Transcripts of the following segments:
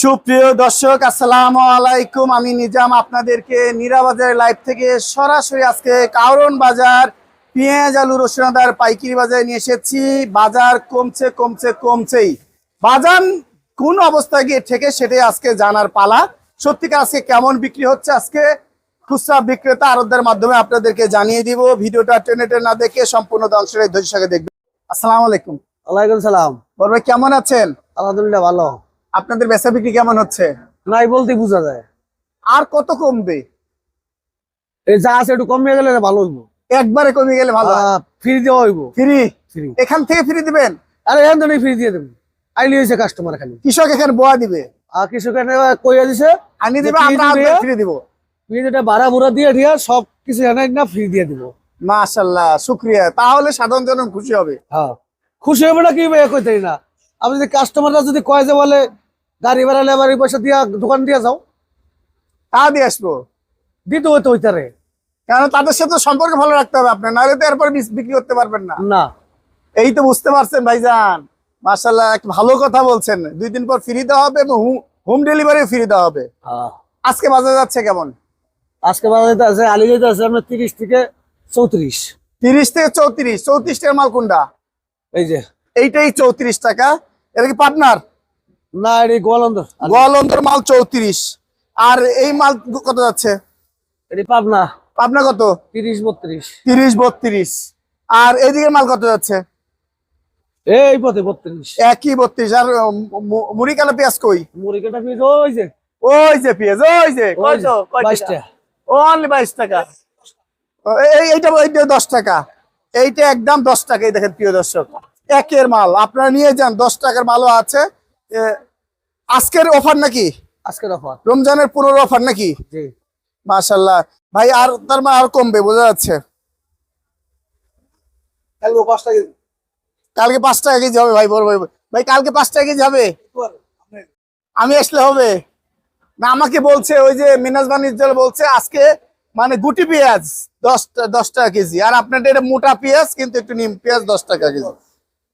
সুপ্রিয় দর্শক আসসালামু আলাইকুম। আমি নিজাম আপনাদেরকে নিরাবাজার লাইভ থেকে সরাসরি আজকে কারণ বাজার পেঁয়াজ আলু রসুনাদার পাইকারি বাজারে নিয়ে এসেছি। বাজার কমছে কমছে কমছেই। বাজার কোন অবস্থায় গিয়ে ঠেকে সেটাই আজকে জানার পালা। সত্যিকার আজকে কেমন বিক্রি হচ্ছে? আজকে খুচরা বিক্রেতা আরোদ্ধার মাধ্যমে আপনাদেরকে জানিয়ে দিব। ভিডিওটা টেনে টেনে না দেখে সম্পূর্ণ দর্শকের ধৈর্য সঙ্গে দেখবেন। আসসালামু আলাইকুম। ওয়ালাইকুম সালাম। ভাই কেমন আছেন? আলহামদুলিল্লাহ ভালো। আপনাদের বেচা বিক্রি কেমন হচ্ছে? নাই বলতে বোঝা যায়। আর কত কমবে? এই যা আছে একটু কমিয়ে গেলে ভালো হইব। একবারে কমে গেলে ভালো ফ্রি দেওয়া হইব। ফ্রি ফ্রি এখান থেকে ফ্রি দিবেন? আরে এখান থেকে ফ্রি দিয়ে দেবেন আইলি হয়েছে কাস্টমার খালি কৃষক এখানে বোয়া দিবে। আর কিছু কেন কইয়া দিছে আনি দিবে আমরা। ফ্রি দিব। তুমি যেটা ভাড়া ভুড়া দিয়ে দিয়া সব কিছু এনে না ফ্রি দিয়ে দিব। মাশাল্লাহ শুক্রিয়া। তাহলে সাধারণ জন খুশি হবে। হ্যাঁ। খুশি হবে না কি কইতে না। আপনি যদি কাস্টমাররা যদি কয় যে বলে গাড়ি ভাড়া লেবারি পয়সা দিয়া দোকান দিয়া যাও। তা দিয়ে আসব। দিতে হইতে হইতারে কারণ তাদের সাথে সম্পর্ক ভালো রাখতে হবে আপনার নাহলে তো এরপর বিক্রি করতে পারবেন না। না। এই তো বুঝতে পারছেন ভাইজান। মাশাল্লাহ একটা ভালো কথা বলছেন। দুই দিন পর ফ্রি দেওয়া হবে এবং হোম ডেলিভারি ফ্রি দেওয়া হবে। হ্যাঁ। আজকে বাজার যাচ্ছে কেমন? আজকে বাজারে আছে আলিগঞ্জ আছে আপনার তিরিশ থেকে চৌত্রিশ। তিরিশ থেকে চৌত্রিশ চৌত্রিশ টাকার মাল কোনটা? এই যে। এইটাই চৌত্রিশ টাকা। এটা কি পার্টনার না এটি গোয়ালন্দর। গোয়ালন্দর মাল চৌত্রিশ। আর এই মাল কত যাচ্ছে? এটি পাবনা। আপনার কত? তিরিশ বত্রিশ। তিরিশ বত্রিশ। আর এদিকে মাল কত যাচ্ছে? এই পথে বত্রিশ। একই বত্রিশ। আর মুড়ি কালো পেঁয়াজ কই? মুড়ি কাটা পিস ওই যে। ওই যে পেঁয়াজ ওই যে। বাইশটা অনলি বাইশ টাকা। এই এইটা এইটা দশ টাকা। এইটা একদম দশ টাকা। এই দেখেন প্রিয় দর্শক একের মাল। আপনারা নিয়ে যান দশ টাকার মালও আছে। আজকের অফার নাকি? আজকের অফার। রমজানের পুরো অফার নাকি? জি। মাশাল্লাহ ভাই আর তার মানে আর কমবে বোঝা যাচ্ছে। কালকে পাঁচ টাকা কেজি। হবে ভাই বড় ভাই ভাই কালকে পাঁচ টাকা কেজি হবে? আমি আসলে হবে। না আমাকে বলছে ওই যে মিনাজ বাণিজ্য বলছে আজকে মানে গুটি পেঁয়াজ দশটা দশ টাকা কেজি। আর আপনার এটা মোটা পেঁয়াজ কিন্তু একটু নিম পেঁয়াজ দশ টাকা কেজি।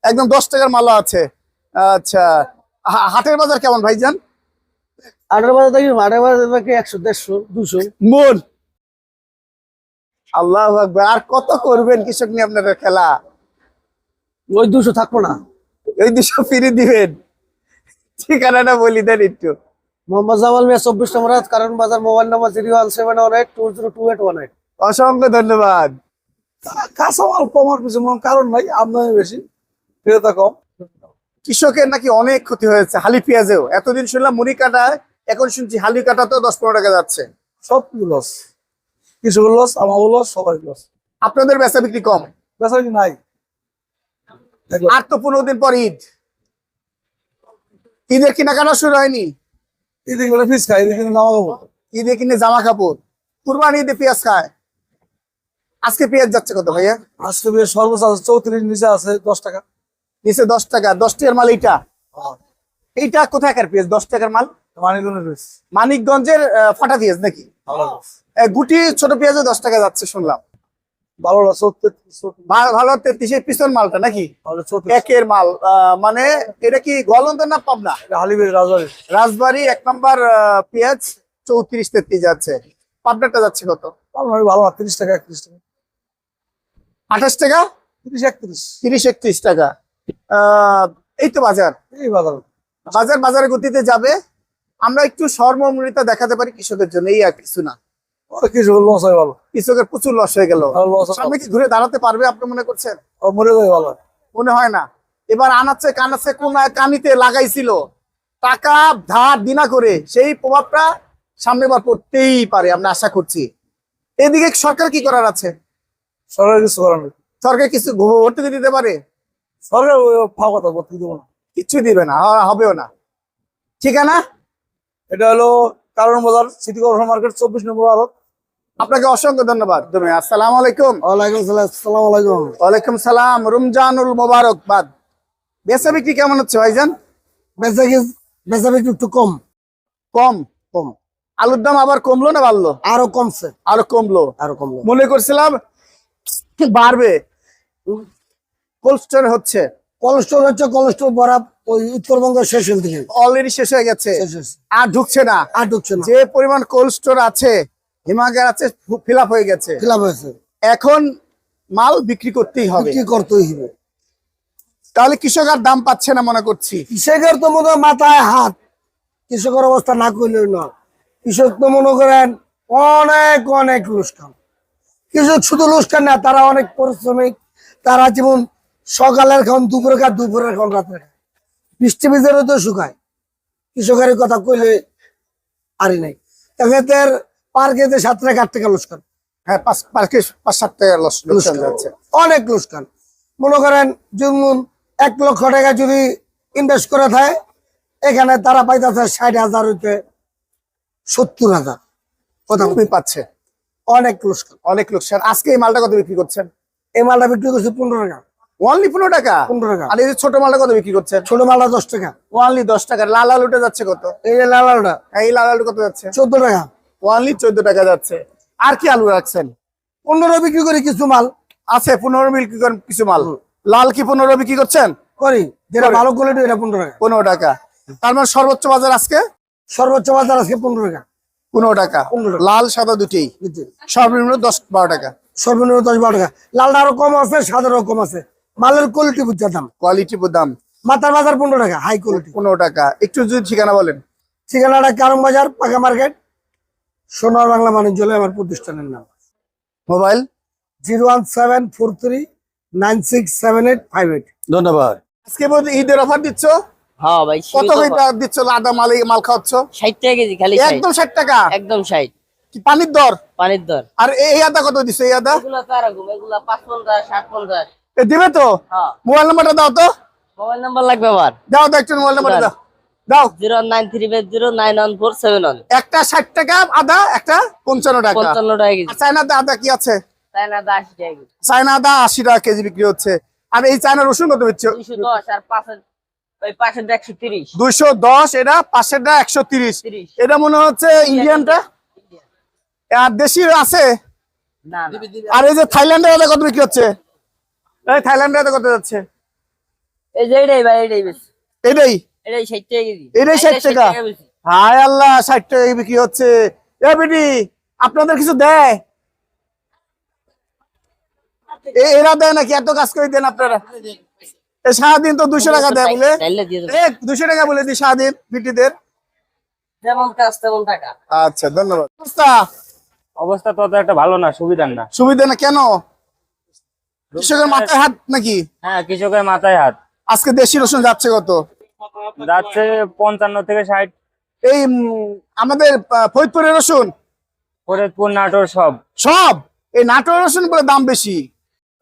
একদম দশ টাকার মালও আছে। আচ্ছা। হাটের বাজার কেমন ভাইজান? হাটের বাজার দেখি আটের বাজার দেখি একশো দেড়শো দুশো। মন আল্লাহ আকবার আর কত করবেন কৃষক নিয়ে আপনারা খেলা? ওই দুশো থাকব না। এই দুশো ফিরে দিবেন। ঠিকানাটা বলি দেন একটু। মোহাম্মদ জামাল মিয়া চব্বিশ নম্বর কারণ বাজার mobile number zero one seven one eight two zero two eight one eight. অসংখ্য ধন্যবাদ। কাঁচামাল কমার পিছনে কারণ নাই আমদানি বেশি ক্রেতা কম। কৃষকের নাকি অনেক ক্ষতি হয়েছে হালি পেঁয়াজেও। এতদিন শুনলাম মুড়ি কাটায় এখন শুনছি হালি কাটাতেও দশ পনেরো টাকা যাচ্ছে। সব কিছু লস কিছু লস আমার লস সবাই লস আপনাদের বেচা বিক্রি কম? বেচা কি নাই। আর তো পনেরো দিন পর ঈদ। ঈদের কেনাকাটা শুরু হয়নি। এদিকে গেলে ফিস খাই এদিকে নামা খাব ঈদে কিনে জামা কাপড়। কুরবানি ঈদে পেঁয়াজ খায়। আজকে পেঁয়াজ যাচ্ছে কত ভাইয়া? আজকে বেশ সর্বোচ্চ চৌত্রিশ নিচে আছে দশ টাকা। নিচে দশ টাকা দশ টাকার মাল এইটা। এইটা কোথাকার পেঁয়াজ দশ টাকার মাল? মানিকগঞ্জের ফাটা পেঁয়াজ নাকি? গুটি ছোট পেঁয়াজও দশ টাকা যাচ্ছে শুনলাম। ভালো ভালো তেত্রিশের পিছন মালটা নাকি? একের মাল মানে এটা কি গলন্দ না পাবনা? রাজবাড়ি। রাজবাড়ি এক নম্বর পেঁয়াজ চৌত্রিশ তেত্রিশ যাচ্ছে। পাবনাটা যাচ্ছে কত? ভালো ভালো তিরিশ টাকা একত্রিশ টাকা। আঠাশ টাকা? তিরিশ একত্রিশ। তিরিশ একত্রিশ টাকা। এই তো বাজার। বাজার। বাজার গতিতে যাবে। আমরা একটু সর্বমূল্যতা দেখাতে পারি কৃষকের জন্য এই আর কিছু না। ওরা লস হয় ভালো। কৃষকের প্রচুর লস হয়ে গেল। সামনে কি ঘুরে দাঁড়াতে পারবে আপনি মনে করছেন? মরে যায় ভালো। মনে হয় না। এবার আনাচ্ছে কানাচ্ছে কোন কানিতে লাগাইছিল। টাকা ধার দিনা করে সেই প্রভাবটা সামনে বার পড়তেই পারে আমরা আশা করছি। এদিকে সরকার কি করার আছে? সরকার কিছু করার সরকার কিছু ভর্তুকি দিতে পারে? সরকার ফাঁকা কথা ভর্তি দেবো না। কিচ্ছু দিবে না হবেও না। ঠিকানা এটা হলো কারণ বাজার সিটি কর্পোরেশন মার্কেট চব্বিশ নম্বর আরত আপনাকে অসংখ্য ধন্যবাদ। তুমি আসসালামু আলাইকুম। ওয়ালাইকুম সালাম আলাইকুম। ওয়ালাইকুম সালাম। রমজানুল মোবারকবাদ। বেচা বিক্রি কেমন হচ্ছে ভাইজান? বেচা কি বেচা বিক্রি একটু কম। কম? কম। আলুর দাম আবার কমলো না বাড়লো? আরও কমছে। আরও কমলো? আরও কমলো। মনে করছিলাম বাড়বে। কোল্ড হচ্ছে। কোলেস্ট্রল হচ্ছে কোলেস্ট্রল ভরা ওই উত্তরবঙ্গের শেষ থেকে অলরেডি শেষ হয়ে গেছে। আর ঢুকছে না। আর ঢুকছে না। যে পরিমাণ কোল্ড স্টোর আছে হিমাগার আছে ফিল হয়ে গেছে। খিলাপ হয়েছে। এখন মাল বিক্রি করতেই হবে। কি করতেই হবে। তাহলে কৃষক আর দাম পাচ্ছে না মনে করছি। কৃষকের তো মনে হয় মাথায় হাত। কৃষকের অবস্থা না করলেও না কৃষক তো মনে করেন অনেক অনেক লোসকান। কৃষক শুধু লোসকান না তারা অনেক পরিশ্রমিক তারা যেমন সকালের খান দুপুরে খায় দুপুরের খান রাত্রে খায় বৃষ্টি ভিজেরও তো শুকায় কৃষকের কথা কইলে আরি নাই। তাদের পার কেতে সাত টাকা আট টাকা লোসকান হ্যাঁ পাঁচ পাঁচ পাঁচ সাত টাকা লস লোকসান যাচ্ছে। অনেক লোকসান। মনে করেন যেমন এক লক্ষ টাকা যদি ইনভেস্ট করে থাকে এখানে তারা পাইতেছে ষাট হাজার হইতে সত্তর হাজার। কথা কমই পাচ্ছে। অনেক লোকসান। অনেক লোকসান। আজকে এই মালটা কত বিক্রি করছেন? এই মালটা বিক্রি করছে পনেরো টাকা ওয়ানলি পনেরো টাকা? পনেরো টাকা। আর এই যে ছোট মালটা কত বিক্রি করছেন? ছোট মালটা দশ টাকা। ওয়ানলি দশ টাকা। লাল আলুটা যাচ্ছে কত? এই যে লাল আলুটা। এই লাল আলু কত যাচ্ছে? চোদ্দ টাকা। চোদ্দ টাকা যাচ্ছে। আর কি আলু রাখছেন? পনেরো বিক্রি করি কিছু মাল। আছে পনেরো বিক্রি করেন কিছু মাল। লাল কি পনেরো বিক্রি করছেন? করি। যেটা ভালো কোয়ালিটি এটা পনেরো টাকা। পনেরো টাকা। তার মানে সর্বোচ্চ বাজার আজকে? সর্বোচ্চ বাজার আজকে পনেরো টাকা। পনেরো টাকা। 15 টাকা। লাল সাদা দুটি সর্বনিম্ন দশ বারো টাকা। সর্বনিম্ন দশ বারো টাকা। লালটা আরও কম আছে সাদারও কম আছে। মালের কোয়ালিটি বুঝতে দাম কোয়ালিটি দাম মাথার বাজার পনেরো টাকা হাই কোয়ালিটি পনেরো টাকা। একটু যদি ঠিকানা বলেন। ঠিকানাটা কারণ বাজার পাকা মার্কেট সোনার বাংলা বাণিজ্যালয় আমার প্রতিষ্ঠানের নাম। Mobile zero one seven four three nine six seven eight five eight. ধন্যবাদ। আজকে বোধ ঈদের অফার দিচ্ছ? হ্যাঁ ভাই কত দিচ্ছ? আদা মাল মাল খাওয়াচ্ছ? ষাট টাকা কেজি খালি একদম ষাট টাকা? একদম ষাট। পানির দর? পানির দর। আর এই আদা কত দিচ্ছ এই আদা? এগুলা পাঁচ পঞ্চাশ। দিবে তো? হ্যাঁ। মোবাইল নাম্বারটা দাও তো। মোবাইল নাম্বার লাগবে আমার। দাও দাও একটু মোবাইল নাম্বারটা দাও। দাও। Zero nine three zero nine one four seven one. একটা ষাট টাকা আদা একটা পঞ্চান্ন টাকা। পঞ্চান্ন টাকা কেজি। চায়না আদা কি আছে? তাই না দা আশি টাকা কেজি। চায়না আদা আশি টাকা কেজি বিক্রি হচ্ছে। আর এই চায়না রসুন কত দিচ্ছ দুইশো দশ আর পাঁচের ওই একশো তিরিশ। দুইশো দশ এটা পাশেরটা একশো তিরিশ। তিরিশ। এটা মনে হচ্ছে ইন্ডিয়ানটা? আর দেশি আছে? আর এই যে থাইল্যান্ডের কত বিক্রি হচ্ছে? এই কত যাচ্ছে? এই যে এটাই ভাই এটাই বেশি। এটাই? ষাট টাকা কেজি। এটাই 60 টাকা? হায় আল্লাহ ষাট টাকা বিক্রি হচ্ছে। এ বেটি আপনাদের কিছু দেয়? এ- এরা দেয় নাকি? এত কাজ করে দেন আপনারা। সারাদিন তো দুশো টাকা দেয় বলে। দুশো টাকা বলে দি সারাদিন বিটিদের। যেমন কাজ তেমন টাকা। আচ্ছা ধন্যবাদ। অবস্থা? অবস্থা তত একটা ভালো না সুবিধার না। সুবিধা না কেন? কৃষকের মাথায় হাত নাকি? হ্যাঁ কৃষকের মাথায় হাত। আজকে দেশি রসুন যাচ্ছে কত? যাচ্ছে পঞ্চান্ন থেকে ষাট। এই আমাদের ফরিদপুরের রসুন? ফরিদপুর নাটোর সব। সব? এই নাটোর রসুন বলে দাম বেশি?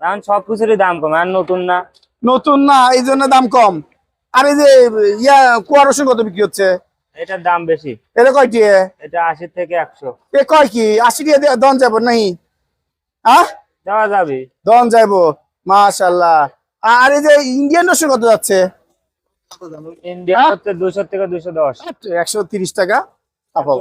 এখন সব কিছুরই দাম কম আর নতুন না। নতুন না এই জন্য দাম কম। আর এই যে ইয়া কুয়া রসুন কত বিক্রি হচ্ছে? এটার দাম বেশি। এটা কয়টি? এটা আশি থেকে একশো। এ কয় কি? আশি দিয়ে দন যাব নাই হ্যাঁ দেওয়া যাবে। দন যাইবো মাশাল্লাহ আর এই যে ইন্ডিয়ান রসুন কত যাচ্ছে? ইন্ডিয়া হচ্ছে দুশো থেকে দুশো দশ। একশো তিরিশ টাকা তারপর